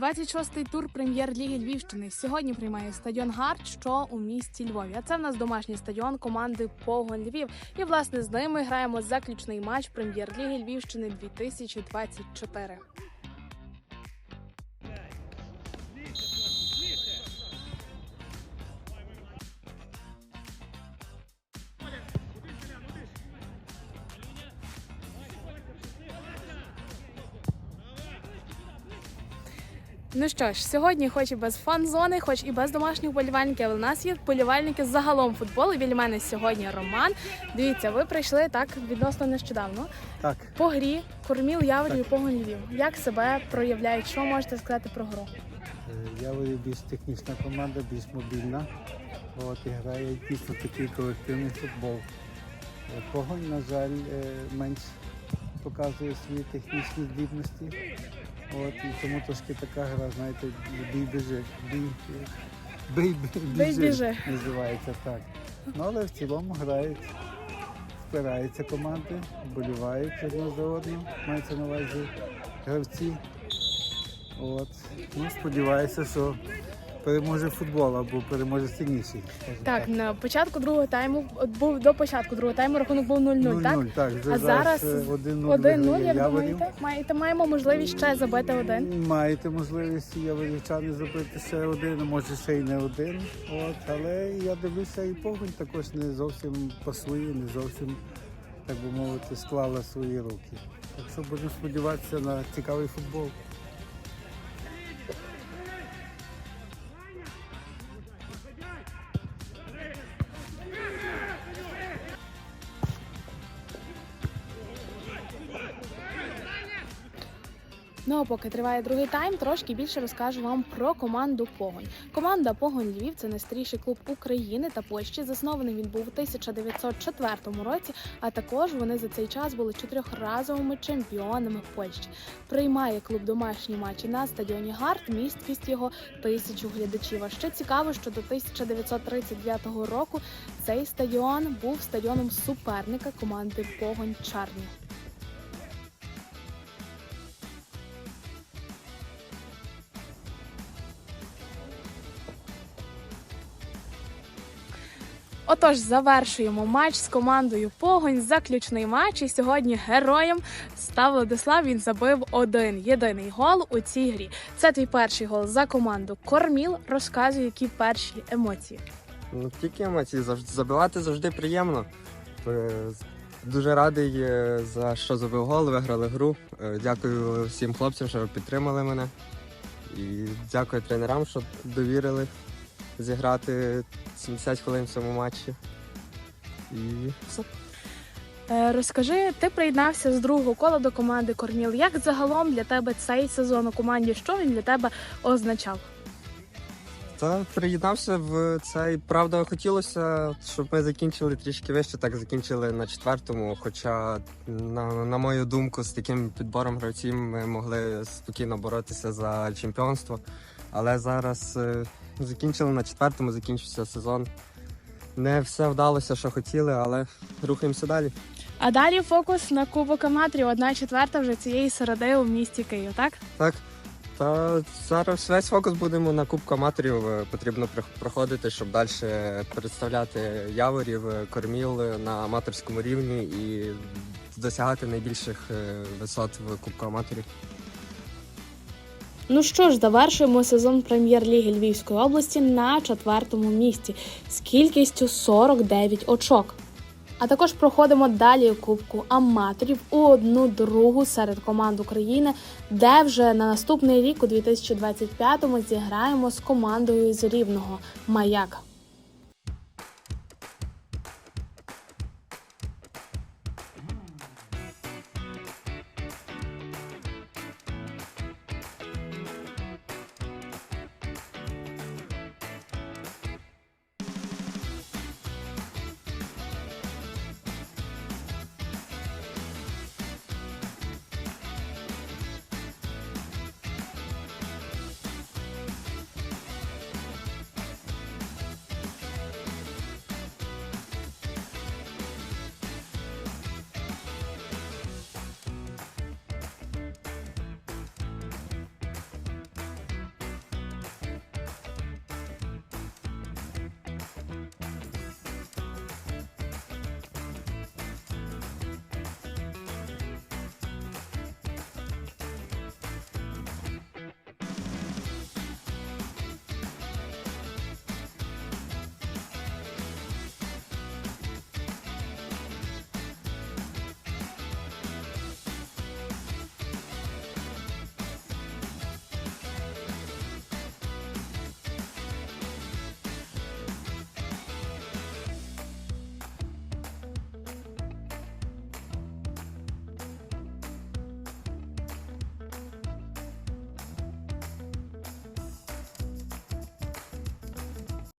26-й тур прем'єр-ліги Львівщини сьогодні приймає стадіон Гард, що у місті Львові. А це в нас домашній стадіон команди Погон Львів. І власне з ними граємо заключний матч прем'єр-ліги Львівщини 2024. Ну що ж, сьогодні, хоч і без фан-зони, хоч і без домашніх вболівальників, але в нас є вболівальники загалом футболу. Біля мене сьогодні Роман. Дивіться, ви прийшли так відносно нещодавно. Так, По грі Корміл Яворів і Погон Львів. Як себе проявляють? Що можете сказати про гру? е, я вирію більш технічна команда, більш мобільна. От, і грає дійсно такий колективний футбол. Е, Погонь, на жаль, е, менш показує свої технічні здібності. От, і тому трошки така гра, знаєте, бій біжи. Бій, бій, біжи, біжи. називається так. Ну, але в цілому грають, спираються команди, вболівають одне за одним, мається на увазі гравці. От. Ну, сподіваюся, що переможе футбол або переможе сильніший. Так, на початку другого тайму був до початку другого тайму рахунок був 0-0, так? 0-0, так. А зараз е, 1-0 1-0, виграє як Яворів. думаєте? Маєте маємо можливість ще забити один. Маєте можливість яворівчани забити ще один, може ще й не один. От, але я дивлюся, і погонь також не зовсім пасує, не зовсім, так би мовити, склала свої руки. Так що будемо сподіватися на цікавий футбол. Ну а поки триває другий тайм, трошки більше розкажу вам про команду Погонь. Команда Погонь Львів це найстаріший клуб України та Польщі. Заснований він був у 1904 році. А також вони за цей час були чотирьохразовими чемпіонами Польщі. Приймає клуб домашні матчі на стадіоні Гарт. Місткість його тисячу глядачів. А ще цікаво, що до 1939 року цей стадіон був стадіоном суперника команди Погонь Чарні. Отож, завершуємо матч з командою Погонь. Заключний матч. І сьогодні героєм став Владислав. Він забив один єдиний гол у цій грі. Це твій перший гол за команду Корміл. Розказуй, які перші емоції. Ну, тільки емоції завжди забивати завжди приємно. Е, Дуже радий, е, за що забив гол, виграли гру. Е, Дякую всім хлопцям, що підтримали мене. І дякую тренерам, що довірили зіграти 70 хвилин в цьому матчі. І все. Е, Розкажи, ти приєднався з другого кола до команди Корміл. Як загалом для тебе цей сезон у команді? Що він для тебе означав? Та приєднався в цей. Правда, хотілося, щоб ми закінчили трішки вище, так закінчили на четвертому. Хоча, на, на мою думку, з таким підбором гравців ми могли спокійно боротися за чемпіонство. Але зараз е, закінчили на четвертому, закінчився сезон. Не все вдалося, що хотіли, але рухаємося далі. А далі фокус на Кубок Аматорів, одна четверта вже цієї середи у місті Київ, так? Так. Та зараз весь фокус будемо на Кубку аматорів. Е, Потрібно прох- проходити, щоб далі представляти яворів, е, корміл на аматорському рівні і досягати найбільших висот в Кубку аматорів. Ну що ж, завершуємо сезон прем'єр-ліги Львівської області на четвертому місці з кількістю 49 очок. А також проходимо далі Кубку аматорів у одну другу серед команд України, де вже на наступний рік, у 2025-му, зіграємо з командою з Рівного Маяк.